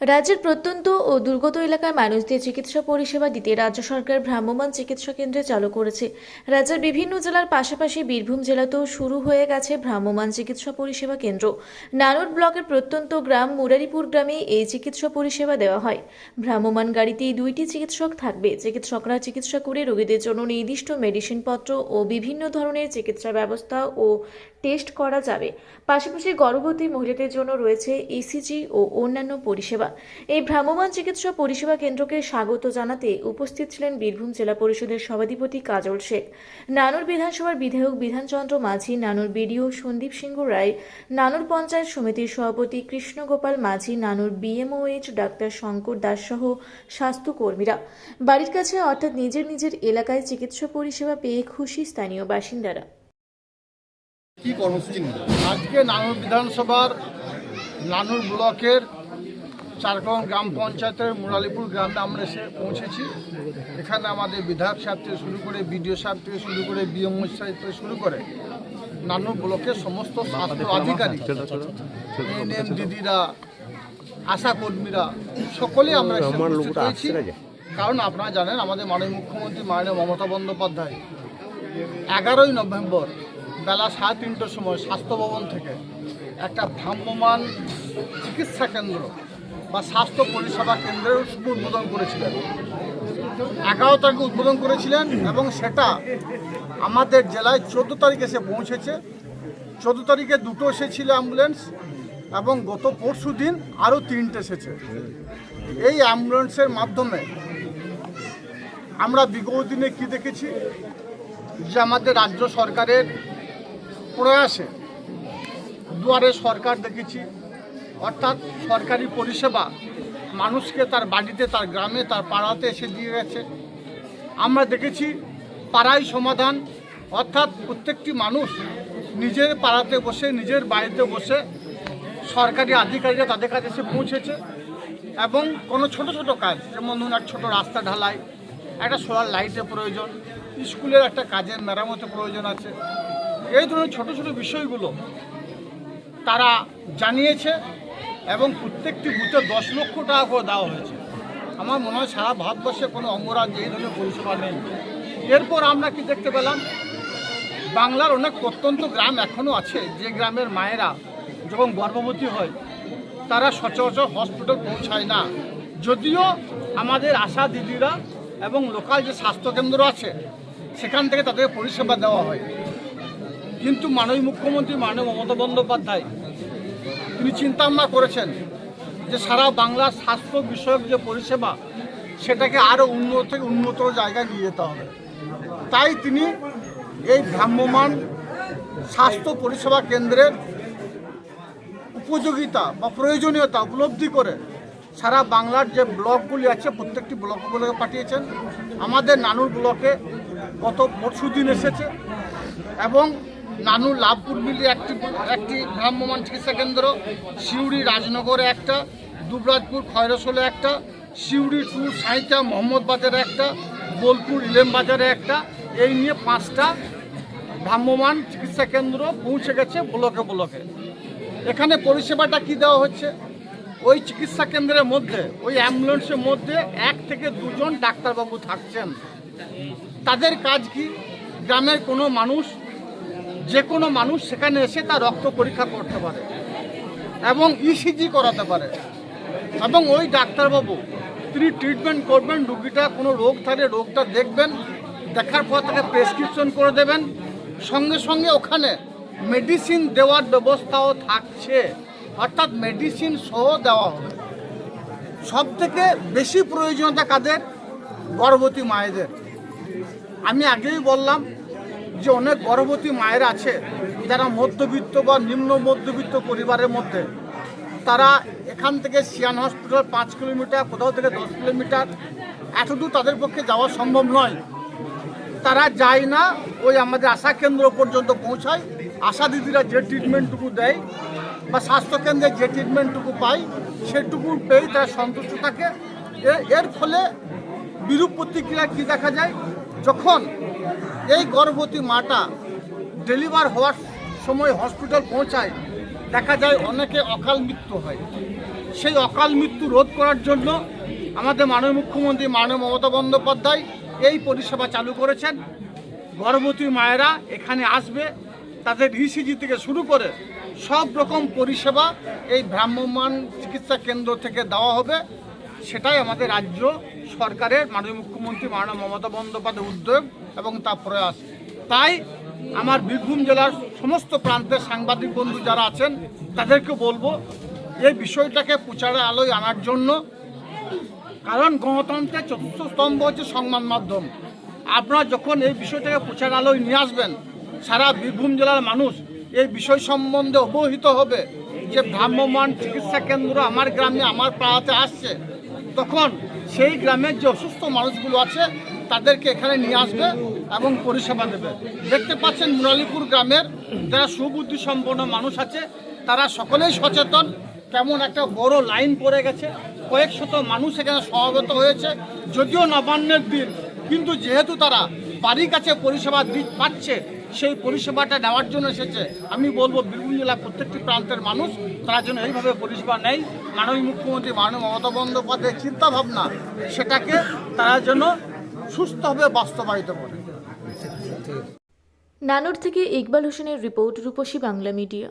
রাজ্যের প্রত্যন্ত ও দুর্গত এলাকার মানুষদের চিকিৎসা পরিষেবা দিতে রাজ্য সরকার ভ্রাম্যমাণ চিকিৎসা কেন্দ্রে চালু করেছে। রাজ্যের বিভিন্ন জেলার পাশাপাশি বীরভূম জেলাতেও শুরু হয়ে গেছে ভ্রাম্যমাণ চিকিৎসা পরিষেবা কেন্দ্র। নানুর ব্লকের প্রত্যন্ত গ্রাম মুরারিপুর গ্রামে এই চিকিৎসা পরিষেবা দেওয়া হয়। ভ্রাম্যমাণ গাড়িতে দুইটি চিকিৎসক থাকবে। চিকিৎসকরা চিকিৎসা করে রোগীদের জন্য নির্দিষ্ট মেডিসিনপত্র ও বিভিন্ন ধরনের চিকিৎসা ব্যবস্থা ও টেস্ট করা যাবে। পাশাপাশি গর্ভবতী মহিলাদের জন্য রয়েছে ইসিজি ও অন্যান্য পরিষেবা। এই ভ্রাম্যমাণ চিকিৎসা পরিষেবা কেন্দ্রকে স্বাগত জানাতে উপস্থিত ছিলেন বীরভূম জেলা পরিষদের সভাধিপতি কাজল শেখ নানুর বিধানসভার বিধায়ক বিধানচন্দ্র মাঝি নানুর বিডিও সন্দীপ সিংহ রায় নানুর পঞ্চায়েত সমিতির সভাপতি কৃষ্ণগোপাল মাঝি নানুর বিএমওএইচ ডাক্তার শঙ্কর দাস সহ স্বাস্থ্যকর্মীরা। বাড়ির কাছে অর্থাৎ নিজের নিজের এলাকায় চিকিৎসা পরিষেবা পেয়ে খুশি স্থানীয় বাসিন্দারা। কি কর্মসূচি আজকে নানুর বিধানসভার নানুর ব্লকের চারকম গ্রাম পঞ্চায়েতের মুরালিপুর গ্রামে আমরা এসে পৌঁছেছি। এখানে আমাদের বিধায়ক সাহেব থেকে শুরু করে বিডিও সাহেব থেকে শুরু করে বিএমও সাহেব থেকে শুরু করে নানুর ব্লকের সমস্ত স্বাস্থ্য আধিকারিক এনএম দিদিরা আশা কর্মীরা সকলেই আমরা হয়েছি। কারণ আপনারা জানেন আমাদের মাননীয় মুখ্যমন্ত্রী মাননীয় মমতা বন্দ্যোপাধ্যায় এগারোই নভেম্বর বেলা সাড়ে তিনটার সময় স্বাস্থ্য ভবন থেকে একটা ভ্রাম্যমান চিকিৎসা কেন্দ্র বা স্বাস্থ্য পরিষেবা কেন্দ্রের শুভ উদ্বোধন করেছিলেন। এগারো তারিখে উদ্বোধন করেছিলেন এবং সেটা আমাদের জেলায় চোদ্দ তারিখে এসে পৌঁছেছে। চোদ্দ তারিখে দুটো এসেছিল অ্যাম্বুলেন্স এবং গত পরশু দিন আরও তিনটে এসেছে। এই অ্যাম্বুলেন্সের মাধ্যমে আমরা বিগত দিনে কি দেখেছি? যে আমাদের রাজ্য সরকারের প্রয়াসে দুয়ারে সরকার দেখেছি। অর্থাৎ সরকারি পরিষেবা মানুষকে তার বাড়িতে, তার গ্রামে, তার পাড়াতে এসে দিয়ে গেছে। আমরা দেখেছি পাড়াই সমাধান, অর্থাৎ প্রত্যেকটি মানুষ নিজের পাড়াতে বসে, নিজের বাড়িতে বসে সরকারি আধিকারিকরা তাদের কাছে এসে পৌঁছেছে এবং কোনো ছোট ছোট কাজ, যেমন ধরুন একটা ছোটো রাস্তা ঢালাই, একটা সোলার লাইটের প্রয়োজন, স্কুলের একটা কাজের মেরামতের প্রয়োজন আছে। এই ধরনের ছোট ছোট বিষয়গুলো তারা জানিয়েছে। এবং প্রত্যেকটি বুথে দশ লক্ষ টাকা করে দেওয়া হয়েছে। আমার মনে হয় সারা ভারতবর্ষে কোনো অঙ্গরাজ্যে এই ধরনের পরিষেবা নেই। এরপর আমরা কি দেখতে পেলাম? বাংলার অনেক প্রত্যন্ত গ্রাম এখনও আছে, যে গ্রামের মায়েরা যখন গর্ভবতী হয়, তারা সচরাচর হসপিটাল পৌঁছায় না। যদিও আমাদের আশা দিদিরা এবং লোকাল যে স্বাস্থ্যকেন্দ্র আছে, সেখান থেকে তাদের পরিষেবা দেওয়া হয়। কিন্তু মাননীয় মুখ্যমন্ত্রী, মাননীয় মমতা বন্দ্যোপাধ্যায় তিনি চিন্তা ভাবনা করেছেন যে সারা বাংলার স্বাস্থ্য বিষয়ক যে পরিষেবা, সেটাকে আরও উন্নত থেকে উন্নত জায়গায় নিয়ে যেতে হবে। তাই তিনি এই ভ্রাম্যমান স্বাস্থ্য পরিষেবা কেন্দ্রের উপযোগিতা বা প্রয়োজনীয়তা উপলব্ধি করে সারা বাংলার যে ব্লকগুলি আছে, প্রত্যেকটি ব্লকগুলোকে পাঠিয়েছেন। আমাদের নানুর ব্লকে গত পরশু দিন এসেছে এবং নানুর লাভপুর মিলি একটি একটি ভ্রাম্যমান চিকিৎসা কেন্দ্র, সিউড়ি রাজনগরে একটা, দুবরাজপুর খয়রসোলে একটা, সিউড়ি টু সাঁইতা মোহাম্মদ বাজারে একটা, বোলপুর ইলেম বাজারে একটা। এই নিয়ে পাঁচটা ভ্রাম্যমান চিকিৎসা কেন্দ্র পৌঁছে গেছে ব্লকে ব্লকে। এখানে পরিষেবাটা কি দেওয়া হচ্ছে? ওই চিকিৎসা কেন্দ্রের মধ্যে, ওই অ্যাম্বুলেন্সের মধ্যে এক থেকে দুজন ডাক্তারবাবু থাকছেন। তাদের কাজ কি? গ্রামের কোনো মানুষ যে কোনো মানুষ সেখানে এসে তার রক্ত পরীক্ষা করতে পারে এবং ইসিজি করাতে পারে। এবং ওই ডাক্তারবাবু, তিনি ট্রিটমেন্ট করবেন, রুগীটা কোনো রোগ থাকলে রোগটা দেখবেন, দেখার পর তাকে প্রেসক্রিপশন করে দেবেন। সঙ্গে সঙ্গে ওখানে মেডিসিন দেওয়ার ব্যবস্থাও থাকছে। অর্থাৎ মেডিসিন সহ দেওয়া হবে। সব থেকে বেশি প্রয়োজনীয়তা কাদের? গর্ভবতী মায়েদের। আমি আগেই বললাম যে অনেক গর্ভবতী মায়ের আছে, যারা মধ্যবিত্ত বা নিম্ন মধ্যবিত্ত পরিবারের মধ্যে, তারা এখান থেকে সিয়ান হসপিটাল পাঁচ কিলোমিটার, কোথাও থেকে দশ কিলোমিটার, এতদূর তাদের পক্ষে যাওয়া সম্ভব নয়। তারা যায় না, ওই আমাদের আশা কেন্দ্র পর্যন্ত পৌঁছায়। আশা দিদিরা যে ট্রিটমেন্টটুকু দেয় বা স্বাস্থ্যকেন্দ্রে যে ট্রিটমেন্টটুকু পায়, সেটুকু পেয়েই তারা সন্তুষ্ট থাকে। এর ফলে বিরূপ প্রতিক্রিয়া কী দেখা যায়? যখন এই গর্ভবতী মাটা ডেলিভার হওয়ার সময় হসপিটাল পৌঁছায়। দেখা যায় অনেকে অকাল মৃত্যু হয়। সেই অকাল মৃত্যু রোধ করার জন্য আমাদের মাননীয় মুখ্যমন্ত্রী, মাননীয় মমতা বন্দ্যোপাধ্যায় এই পরিষেবা চালু করেছেন। গর্ভবতী মায়েরা এখানে আসবে, তাদের ইসিজি থেকে শুরু করে সব রকম পরিষেবা এই ভ্রাম্যমাণ চিকিৎসা কেন্দ্র থেকে দেওয়া হবে। সেটাই আমাদের রাজ্য সরকারের মাননীয় মুখ্যমন্ত্রী মাননীয় মমতা বন্দ্যোপাধ্যায় উদ্যোগ এবং তা প্রয়াস। তাই আমার বীরভূম জেলার সমস্ত প্রান্তের সাংবাদিক বন্ধু যারা আছেন, তাদেরকে বলব, এই বিষয়টাকে প্রচারে আলোয় আনার জন্য, কারণ গণতন্ত্রের চতুর্থ স্তম্ভ হচ্ছে সংবাদ মাধ্যম। আপনারা যখন এই বিষয়টাকে প্রচার আলোয় নিয়ে আসবেন, সারা বীরভূম জেলার মানুষ এই বিষয় সম্বন্ধে অবহিত হবে যে ভ্রাম্যমান চিকিৎসা কেন্দ্র আমার গ্রামে, আমার পাড়াতে আসছে। তখন সেই গ্রামের যে অসুস্থ মানুষগুলো আছে, তাদেরকে এখানে নিয়ে আসবে এবং পরিষেবা দেবে। দেখতে পাচ্ছেন মুরালিপুর গ্রামের যারা সুবুদ্ধি সম্পন্ন মানুষ আছে, তারা সকলেই সচেতন কেমন একটা বড় লাইন পড়ে গেছে। কয়েক শত মানুষ এখানে সমাগত হয়েছে, যদিও নবান্নের দিন, কিন্তু যেহেতু তারা বাড়ির কাছে পরিষেবা পাচ্ছে সেই পরিষেবাটা নেওয়ার জন্য এসেছে। আমি বলব, বীরভূম জেলার প্রত্যেকটি প্রান্তের মানুষ তারা যেন এইভাবে পরিষেবা নেয়। মাননীয় মুখ্যমন্ত্রী, মাননীয় মমতা বন্দ্যোপাধ্যায়ের চিন্তাভাবনা সেটাকে তারা যেন সুস্থভাবে বাস্তবায়িত করে। নানুর থেকে ইকবাল হোসেনের রিপোর্ট রূপসী বাংলা মিডিয়া।